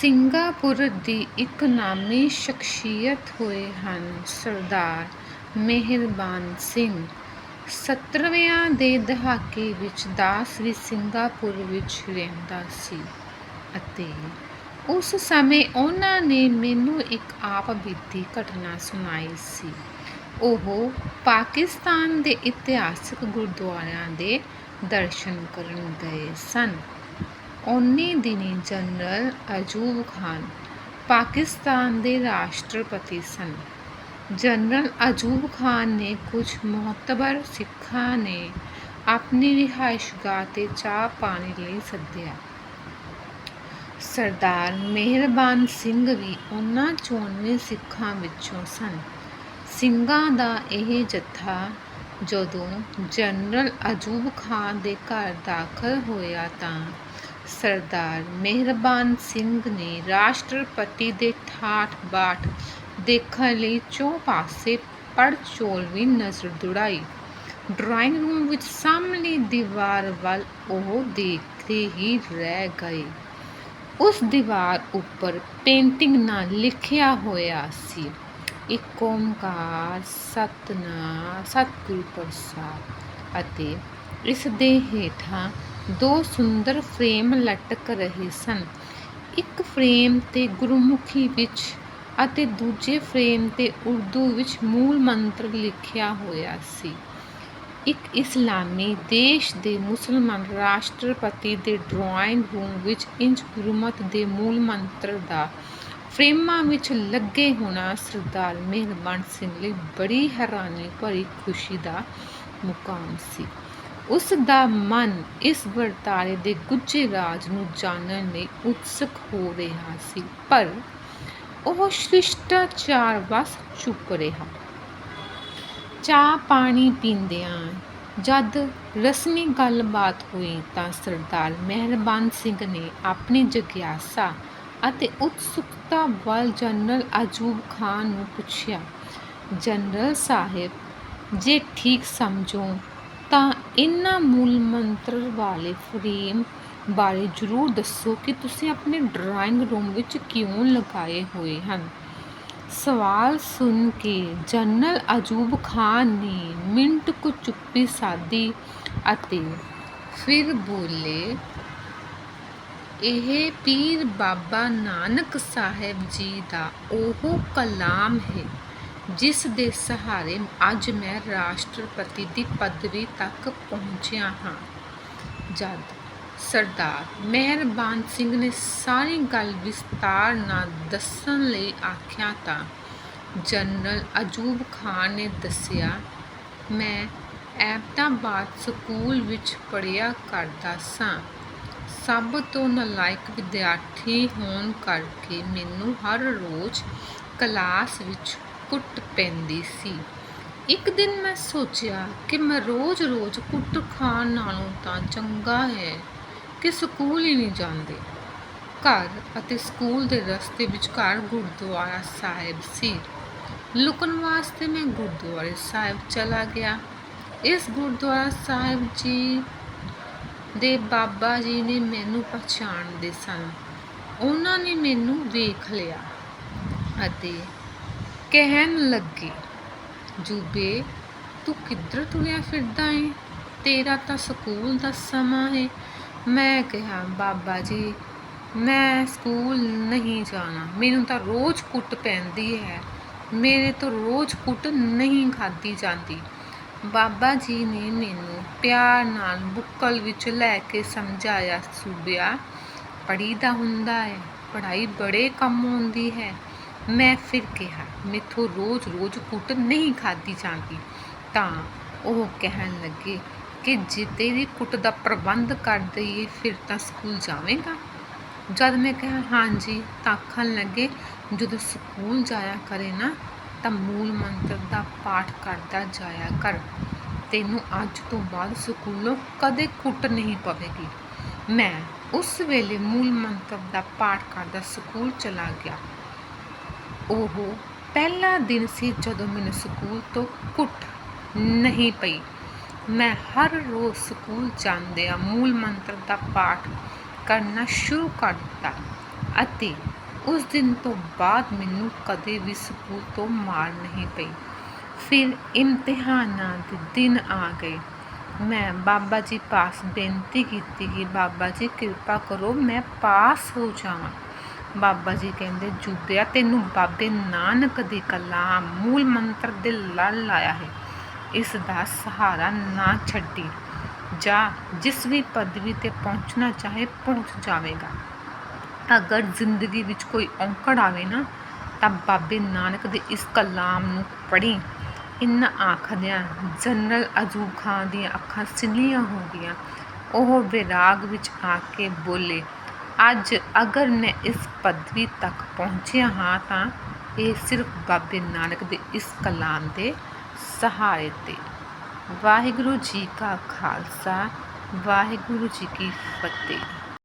Singapore ਦੀ ਇੱਕ ਨਾਮੀ ਸ਼ਖਸੀਅਤ ਹੋਏ ਹਨ ਸਰਦਾਰ ਮਿਹਰਬਾਨ ਸਿੰਘ। ਸੱਤਰਵਿਆਂ ਦੇ ਦਹਾਕੇ ਵਿੱਚ ਦਾਸ ਵੀ ਸਿੰਗਾਪੁਰ ਵਿੱਚ ਰਹਿੰਦਾ ਸੀ ਅਤੇ ਉਸ ਸਮੇਂ ਉਹਨਾਂ ਨੇ ਮੈਨੂੰ ਇੱਕ ਆਪ ਬੀਤੀ ਘਟਨਾ ਸੁਣਾਈ ਸੀ। ਉਹ ਪਾਕਿਸਤਾਨ ਦੇ ਇਤਿਹਾਸਕ ਗੁਰਦੁਆਰਿਆਂ ਦੇ ਦਰਸ਼ਨ ਕਰਨ ਗਏ ਸਨ। ਉਨ੍ਹੀਂ ਦਿਨੀ ਜਨਰਲ ਅਯੂਬ ਖਾਨ ਪਾਕਿਸਤਾਨ ਦੇ ਰਾਸ਼ਟਰਪਤੀ ਸਨ। ਜਨਰਲ ਅਯੂਬ ਖਾਨ ਨੇ ਕੁਝ ਮੁਅਤਬਰ ਸਿੱਖਾਂ ਨੇ ਆਪਣੀ ਰਿਹਾਇਸ਼ਗਾਹ 'ਤੇ ਚਾਹ ਪਾਣੀ ਲਈ ਸੱਦਿਆ। ਸਰਦਾਰ ਮਿਹਰਬਾਨ ਸਿੰਘ ਵੀ ਉਹਨਾਂ ਚੋਣਵੇਂ ਸਿੱਖਾਂ ਵਿੱਚੋਂ ਸਨ। ਸਿੰਘਾਂ ਦਾ ਇਹ ਜੱਥਾ ਜਦੋਂ ਜਨਰਲ ਅਜੂਬ ਖਾਨ ਦੇ ਘਰ ਦਾਖਲ ਹੋਇਆ ਤਾਂ ਸਰਦਾਰ ਮਿਹਰਬਾਨ ਸਿੰਘ ਨੇ ਰਾਸ਼ਟਰਪਤੀ ਦੇ ਠਾਠ ਬਾਠ ਦੇਖਣ ਲਈ ਚੌਂ ਪਾਸੇ ਪੜਚੋਲਵੀਂ ਨਜ਼ਰ ਦੌੜਾਈ। ਡਰਾਇੰਗ ਰੂਮ ਵਿੱਚ ਸਾਹਮਣੀ ਦੀਵਾਰ ਵੱਲ ਉਹ ਦੇਖਦੇ ਹੀ ਰਹਿ ਗਏ। ਉਸ ਦੀਵਾਰ ਉੱਪਰ ਪੇਂਟਿੰਗ ਨਾਲ ਲਿਖਿਆ ਹੋਇਆ ਸੀ, ਇੱਕ ਓਮਕਾਰ, ਸਤਿਨਾਮ, ਸਤਿਗੁਰੂ ਪ੍ਰਸਾਦ ਅਤੇ ਇਸ ਦੇ ਹੇਠਾਂ ਦੋ ਸੁੰਦਰ ਫਰੇਮ ਲਟਕ ਰਹੇ ਸਨ। ਇੱਕ ਫਰੇਮ 'ਤੇ ਗੁਰਮੁਖੀ ਵਿੱਚ ਅਤੇ ਦੂਜੇ ਫਰੇਮ 'ਤੇ ਉਰਦੂ ਵਿੱਚ ਮੂਲ ਮੰਤਰ ਲਿਖਿਆ ਹੋਇਆ ਸੀ। ਇੱਕ ਇਸਲਾਮੀ ਦੇਸ਼ ਦੇ ਮੁਸਲਮਾਨ ਰਾਸ਼ਟਰਪਤੀ ਦੇ ਡਰਾਇੰਗ ਰੂਮ ਵਿੱਚ ਇੰਜ ਗੁਰਮਤ ਦੇ ਮੂਲ ਮੰਤਰ ਦਾ ਫਰੇਮਾਂ ਵਿੱਚ ਲੱਗੇ ਹੋਣਾ ਸਰਦਾਰ ਮਿਹਰਬਾਨ ਸਿੰਘ ਲਈ ਬੜੀ ਹੈਰਾਨੀ ਭਰੀ ਖੁਸ਼ੀ ਦਾ ਮੁਕਾਮ ਸੀ। ਉਸ ਦਾ ਮਨ ਇਸ ਵਰਤਾਰੇ ਦੇ ਗੁੱਝੇ ਰਾਜ ਨੂੰ ਜਾਣਨ ਲਈ ਉਤਸੁਕ ਹੋ ਰਿਹਾ ਸੀ, ਪਰ ਉਹ ਸ਼ਿਸ਼ਟਾਚਾਰ ਵਸ ਚੁੱਪ ਰਿਹਾ। ਚਾਹ ਪਾਣੀ ਪੀਂਦਿਆਂ ਜਦ ਰਸਮੀ ਗੱਲਬਾਤ ਹੋਈ ਤਾਂ ਸਰਦਾਰ ਮਿਹਰਬਾਨ ਸਿੰਘ ਨੇ ਆਪਣੀ ਜਗਿਆਸਾ ਅਤੇ ਉਤਸੁਕਤਾ ਵੱਲ ਜਨਰਲ ਅਜੂਬ ਖਾਨ ਨੂੰ ਪੁੱਛਿਆ, ਜਨਰਲ ਸਾਹਿਬ, ਜੇ ਠੀਕ ਸਮਝੋ ਤਾਂ ਇਹਨਾਂ ਮੂਲ ਮੰਤਰ ਵਾਲੇ ਫਰੇਮ ਬਾਰੇ ਜ਼ਰੂਰ ਦੱਸੋ ਕਿ ਤੁਸੀਂ ਆਪਣੇ ਡਰਾਇੰਗ ਰੂਮ ਵਿੱਚ ਕਿਉਂ ਲਗਾਏ ਹੋਏ ਹਨ। ਸਵਾਲ ਸੁਣ ਕੇ ਜਨਰਲ ਅਜੂਬ ਖਾਨ ਨੇ ਮਿੰਟ ਕੁ ਚੁੱਪੀ ਸਾਧੀ ਅਤੇ ਫਿਰ ਬੋਲੇ, ਇਹ ਪੀਰ ਬਾਬਾ ਨਾਨਕ ਸਾਹਿਬ ਜੀ ਦਾ ਉਹ ਕਲਾਮ ਹੈ ਜਿਸ ਦੇ ਸਹਾਰੇ ਅੱਜ ਮੈਂ ਰਾਸ਼ਟਰਪਤੀ ਦੀ ਪਦਵੀ ਤੱਕ ਪਹੁੰਚਿਆ ਹਾਂ। ਜਦ ਸਰਦਾਰ ਮਿਹਰਬਾਨ ਸਿੰਘ ਨੇ ਸਾਰੀ ਗੱਲ ਵਿਸਤਾਰ ਨਾਲ ਦੱਸਣ ਲਈ ਆਖਿਆ ਤਾਂ ਜਨਰਲ ਅਜੂਬ ਖਾਨ ਨੇ ਦੱਸਿਆ, ਮੈਂ ਐਬਟਾਬਾਦ ਸਕੂਲ ਵਿੱਚ ਪੜ੍ਹਿਆ ਕਰਦਾ ਸਾਂ। ਸਭ ਤੋਂ ਨਲਾਇਕ ਵਿਦਿਆਰਥੀ ਹੋਣ ਕਰਕੇ ਮੈਨੂੰ ਹਰ ਰੋਜ਼ ਕਲਾਸ ਵਿੱਚ ਕੁੱਟ ਪੈਂਦੀ ਸੀ। ਇੱਕ ਦਿਨ ਮੈਂ ਸੋਚਿਆ ਕਿ ਮੈਂ ਰੋਜ਼-ਰੋਜ਼ ਕੁੱਟ ਖਾਣ ਨਾਲੋਂ ਤਾਂ ਚੰਗਾ ਹੈ ਕਿ ਸਕੂਲ ਹੀ ਨਹੀਂ ਜਾਂਦੇ। ਘਰ ਅਤੇ ਸਕੂਲ ਦੇ ਰਸਤੇ ਵਿਚਕਾਰ ਗੁਰਦੁਆਰਾ ਸਾਹਿਬ ਸੀ। ਲੁਕਣ ਵਾਸਤੇ ਮੈਂ ਗੁਰਦੁਆਰੇ ਸਾਹਿਬ ਚਲਾ ਗਿਆ। ਇਸ ਗੁਰਦੁਆਰਾ ਸਾਹਿਬ ਜੀ ਦੇ ਬਾਬਾ ਜੀ ਨੇ ਮੈਨੂੰ ਪਛਾਣਦੇ ਸਨ। ਉਹਨਾਂ ਨੇ ਮੈਨੂੰ ਵੇਖ ਲਿਆ ਅਤੇ ਕਹਿਣ ਲੱਗੇ, ਜੂਬੇ, ਤੂੰ ਕਿੱਧਰ ਤੁਰਿਆ ਫਿਰਦਾ ਏ? ਤੇਰਾ ਤਾਂ ਸਕੂਲ ਦਾ ਸਮਾਂ ਹੈ ਮੈਂ ਕਿਹਾ, ਬਾਬਾ ਜੀ, ਮੈਂ ਸਕੂਲ ਨਹੀਂ ਜਾਣਾ। ਮੈਨੂੰ ਤਾਂ ਰੋਜ਼ ਕੁੱਟ ਪੈਂਦੀ ਹੈ। ਮੇਰੇ ਤੋਂ ਰੋਜ਼ ਕੁੱਟ ਨਹੀਂ ਖਾਦੀ ਜਾਂਦੀ। ਬਾਬਾ ਜੀ ਨੇ ਮੈਨੂੰ ਪਿਆਰ ਨਾਲ ਬੁੱਕਲ ਵਿੱਚ ਲੈ ਕੇ ਸਮਝਾਇਆ, ਸੂਬਿਆ ਪੜ੍ਹੀ ਦਾ ਹੁੰਦਾ ਹੈ ਪੜ੍ਹਾਈ ਬੜੇ ਕੰਮ ਆਉਂਦੀ ਹੈ। ਮੈਂ ਫਿਰ ਕਿਹਾ, ਮੈਥੋਂ ਰੋਜ਼-ਰੋਜ਼ ਕੁੱਟ ਨਹੀਂ ਖਾਦੀ ਜਾਂਦੀ। ਤਾਂ ਉਹ ਕਹਿਣ ਲੱਗੇ ਕਿ ਜੇ ਤੇਰੀ ਕੁੱਟ ਦਾ ਪ੍ਰਬੰਧ ਕਰ ਦਈਏ, ਫਿਰ ਤਾਂ ਸਕੂਲ ਜਾਵੇਂਗਾ? ਜਦ ਮੈਂ ਕਿਹਾ, ਹਾਂਜੀ, ਤਾਂ ਆਖਣ ਲੱਗੇ, ਜਦੋਂ ਸਕੂਲ ਜਾਇਆ ਕਰੇ ਨਾ, ਤਾਂ ਮੂਲ ਮੰਤਰ ਦਾ ਪਾਠ ਕਰਦਾ ਜਾਇਆ ਕਰ। ਤੈਨੂੰ ਅੱਜ ਤੋਂ ਬਾਅਦ ਸਕੂਲੋਂ ਕਦੇ ਕੁੱਟ ਨਹੀਂ ਪਵੇਗੀ। ਮੈਂ ਉਸ ਵੇਲੇ ਮੂਲ ਮੰਤਰ ਦਾ ਪਾਠ ਕਰਦਾ ਸਕੂਲ ਚਲਾ ਗਿਆ। ਉਹ ਪਹਿਲਾ ਦਿਨ ਸੀ ਜਦੋਂ ਮੈਨੂੰ ਸਕੂਲ ਤੋਂ ਕੁੱਟ ਨਹੀਂ ਪਈ। ਮੈਂ ਹਰ ਰੋਜ਼ ਸਕੂਲ ਜਾਂਦਿਆਂ ਮੂਲ ਮੰਤਰ ਦਾ ਪਾਠ ਕਰਨਾ ਸ਼ੁਰੂ ਕਰ ਦਿੱਤਾ ਅਤੇ ਉਸ ਦਿਨ ਤੋਂ ਬਾਅਦ ਮੈਨੂੰ ਕਦੇ ਵੀ ਸਕੂਲ ਤੋਂ ਮਾਰ ਨਹੀਂ ਪਈ। ਫਿਰ ਇਮਤਿਹਾਨਾਂ ਦੇ ਦਿਨ ਆ ਗਏ। ਮੈਂ ਬਾਬਾ ਜੀ ਪਾਸ ਬੇਨਤੀ ਕੀਤੀ ਕਿ ਬਾਬਾ ਜੀ, ਕਿਰਪਾ ਕਰੋ ਮੈਂ ਪਾਸ ਹੋ ਜਾਵਾਂ। ਬਾਬਾ ਜੀ ਕਹਿੰਦੇ ਜੂਬਿਆ ਤੈਨੂੰ ਬਾਬੇ ਨਾਨਕ ਦੇ ਕਲਾਮ, ਮੂਲ ਮੰਤਰ ਦੇ ਲੜ ਲਾਇਆ ਹੈ। ਇਸ ਦਾ ਸਹਾਰਾ ਨਾ ਛੱਡੀ। ਜਾਂ, ਜਿਸ ਵੀ ਪਦਵੀ ਤੇ ਪਹੁੰਚਣਾ ਚਾਹੇ ਪਹੁੰਚ ਜਾਵੇਗਾ। ਅਗਰ ਜ਼ਿੰਦਗੀ ਵਿੱਚ ਕੋਈ ਔਂਕੜ ਆਵੇ ਨਾ, ਤਾਂ ਬਾਬੇ ਨਾਨਕ ਦੇ ਇਸ ਕਲਾਮ ਨੂੰ ਪੜ੍ਹੀ। ਇਨ ਆਖਦਿਆਂ ਜਨਰਲ ਅਜੂਬ ਖਾਨ ਦੀਆਂ ਅੱਖਾਂ ਸਿੱਲੀਆਂ ਹੋ ਗਈਆਂ। ਉਹ ਵਿਰਾਗ ਵਿੱਚ ਆ ਕੇ ਬੋਲੇ ਅੱਜ ਅਗਰ ਮੈਂ ਇਸ ਪਦਵੀ ਤੱਕ ਪਹੁੰਚਿਆ ਹਾਂ ਤਾਂ ਇਹ ਸਿਰਫ ਬਾਬੇ ਨਾਨਕ ਦੇ ਇਸ ਕਲਾਮ ਦੇ ਸਹਾਰੇ ਤੇ। ਵਾਹਿਗੁਰੂ ਜੀ ਕਾ ਖਾਲਸਾ, ਵਾਹਿਗੁਰੂ ਜੀ ਕੀ ਫਤਿਹ।